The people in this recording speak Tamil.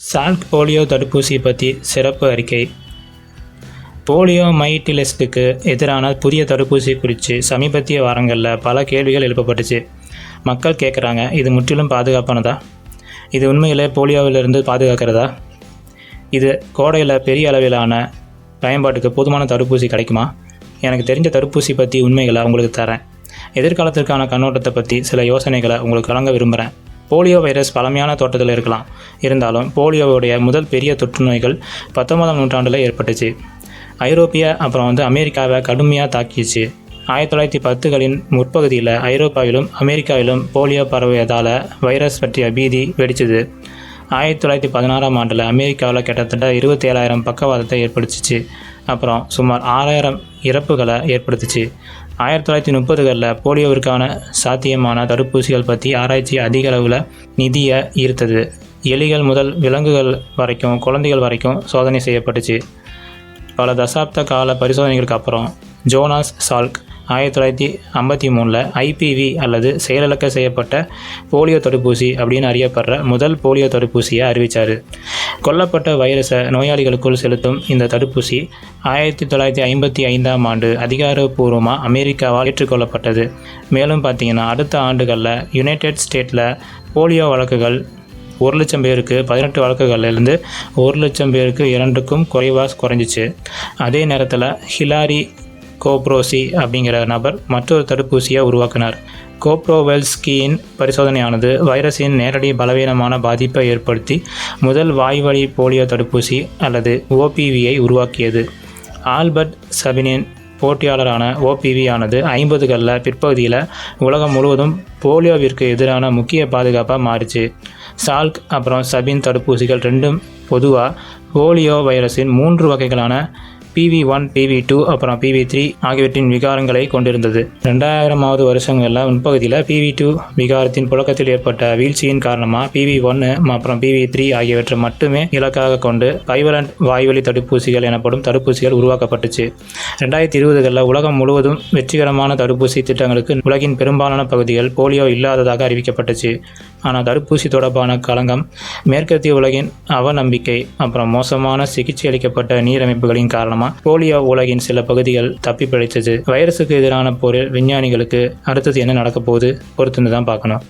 சால்க் போலியோ தடுப்பூசி பற்றி சிறப்பு அறிக்கை. போலியோ மைட்டிலிஸ்டுக்கு எதிரான புதிய தடுப்பூசி குறித்து சமீபத்திய வாரங்களில் பல கேள்விகள் எழுப்பப்பட்டுச்சு. மக்கள் கேட்குறாங்க இது முற்றிலும் பாதுகாப்பானதா? இது உண்மையிலே போலியோவிலிருந்து பாதுகாக்கிறதா? இது கோடையில் பெரிய அளவிலான பயன்பாட்டுக்கு போதுமான தடுப்பூசி கிடைக்குமா? எனக்கு தெரிஞ்ச தடுப்பூசி பற்றி உண்மைகளை உங்களுக்கு தரேன். எதிர்காலத்திற்கான கண்ணோட்டத்தை பற்றி சில யோசனைகளை உங்களுக்கு வழங்க விரும்புகிறேன் போலியோ வைரஸ் பழமையான தோட்டத்தில் இருக்கலாம். இருந்தாலும் போலியோவுடைய முதல் பெரிய தொற்று நோய்கள் பத்தொன்பதாம் நூற்றாண்டில் ஏற்பட்டுச்சு. ஐரோப்பிய அப்புறம் வந்து அமெரிக்காவை கடுமையாக தாக்கிச்சு. ஆயிரத்தி தொள்ளாயிரத்தி பத்துகளின் முற்பகுதியில் ஐரோப்பாவிலும் அமெரிக்காவிலும் போலியோ பரவியதால் வைரஸ் பற்றிய பீதி வெடிச்சது. ஆயிரத்தி தொள்ளாயிரத்தி பதினாறாம் ஆண்டில் அமெரிக்காவில் கிட்டத்தட்ட இருபத்தி ஏழாயிரம் பக்கவாதத்தை ஏற்படுத்திச்சு. அப்புறம் சுமார் ஆறாயிரம் இறப்புகளை ஏற்படுத்துச்சு. ஆயிரத்தி தொள்ளாயிரத்தி முப்பதுகளில் போலியோவிற்கான சாத்தியமான தடுப்பூசிகள் பற்றி ஆராய்ச்சி அதிக அளவில் நிதியை ஈர்த்தது. எலிகள் முதல் விலங்குகள் வரைக்கும் குழந்தைகள் வரைக்கும் சோதனை செய்யப்பட்டுச்சு. பல தசாப்த கால பரிசோதனைகளுக்கு அப்புறம் ஜோனாஸ் சால்க் ஆயிரத்தி தொள்ளாயிரத்தி ஐம்பத்தி மூணில் ஐபிவி அல்லது செயலிழக்க செய்யப்பட்ட போலியோ தடுப்பூசி அப்படின்னு அறியப்படுற முதல் போலியோ தடுப்பூசியை அறிவித்தார் கொல்லப்பட்ட வைரஸை நோயாளிகளுக்குள் செலுத்தும் இந்த தடுப்பூசி ஆயிரத்தி தொள்ளாயிரத்தி ஐம்பத்தி ஐந்தாம் ஆண்டு அதிகாரப்பூர்வமாக அமெரிக்காவால் ஏற்றுக்கொள்ளப்பட்டது. மேலும் பார்த்தீங்கன்னா அடுத்த ஆண்டுகளில் யுனைடெட் ஸ்டேட்டில் போலியோ வழக்குகள் ஒரு லட்சம் பேருக்கு பதினெட்டு வழக்குகள்லேருந்து ஒரு லட்சம் பேருக்கு இரண்டுக்கும் குறைவாக குறைஞ்சிச்சு. அதே நேரத்தில் ஹிலாரி கோப்ரோசி அப்படிங்கிற நபர் மற்றொரு தடுப்பூசியை உருவாக்கினார். கோப்ரோவெல்ஸ்கியின் பரிசோதனையானது வைரஸின் நேரடி பலவீனமான பாதிப்பை ஏற்படுத்தி முதல் வாய்வழி போலியோ தடுப்பூசி அல்லது ஓபிவியை உருவாக்கியது. ஆல்பர்ட் சபினின் போட்டியாளரான ஓபிவி ஆனது ஐம்பதுகளில் பிற்பகுதியில் உலகம் முழுவதும் போலியோவிற்கு எதிரான முக்கிய பாதுகாப்பாக மாறிச்சு. சால்க் அப்புறம் சபின் தடுப்பூசிகள் ரெண்டும் பொதுவாக போலியோ வைரஸின் மூன்று வகைகளான பிவி ஒன் பிவி டூ அப்புறம் பிவி த்ரீ ஆகியவற்றின் விகாரங்களை கொண்டிருந்தது. ரெண்டாயிரமாவது வருஷங்களில் முன்பகுதியில் பிவி டூ விகாரத்தின் புழக்கத்தில் ஏற்பட்ட வீழ்ச்சியின் காரணமாக பிவி ஒன்று அப்புறம் பிவி த்ரீ ஆகியவற்றை மட்டுமே இலக்காக கொண்டு பைவலண்ட் வாய்வழி தடுப்பூசிகள் எனப்படும் தடுப்பூசிகள் உருவாக்கப்பட்டுச்சு. ரெண்டாயிரத்தி இருபதுகளில் உலகம் முழுவதும் வெற்றிகரமான தடுப்பூசி திட்டங்களுக்கு உலகின் பெரும்பாலான பகுதிகள் போலியோ இல்லாததாக அறிவிக்கப்பட்டுச்சு. ஆனால் தடுப்பூசி தொடர்பான களங்கம் மேற்கத்திய உலகின் அவநம்பிக்கை அப்புறம் மோசமான சிகிச்சை அளிக்கப்பட்ட நீரமைப்புகளின் காரணமாக போலியோ உலகின் சில பகுதிகள் தப்பி பிழைச்சது வைரஸுக்கு எதிரான போரில் விஞ்ஞானிகளுக்கு அடுத்தது என்ன நடக்க போகுது? பொறுத்துன்னு தான் பார்க்கணும்.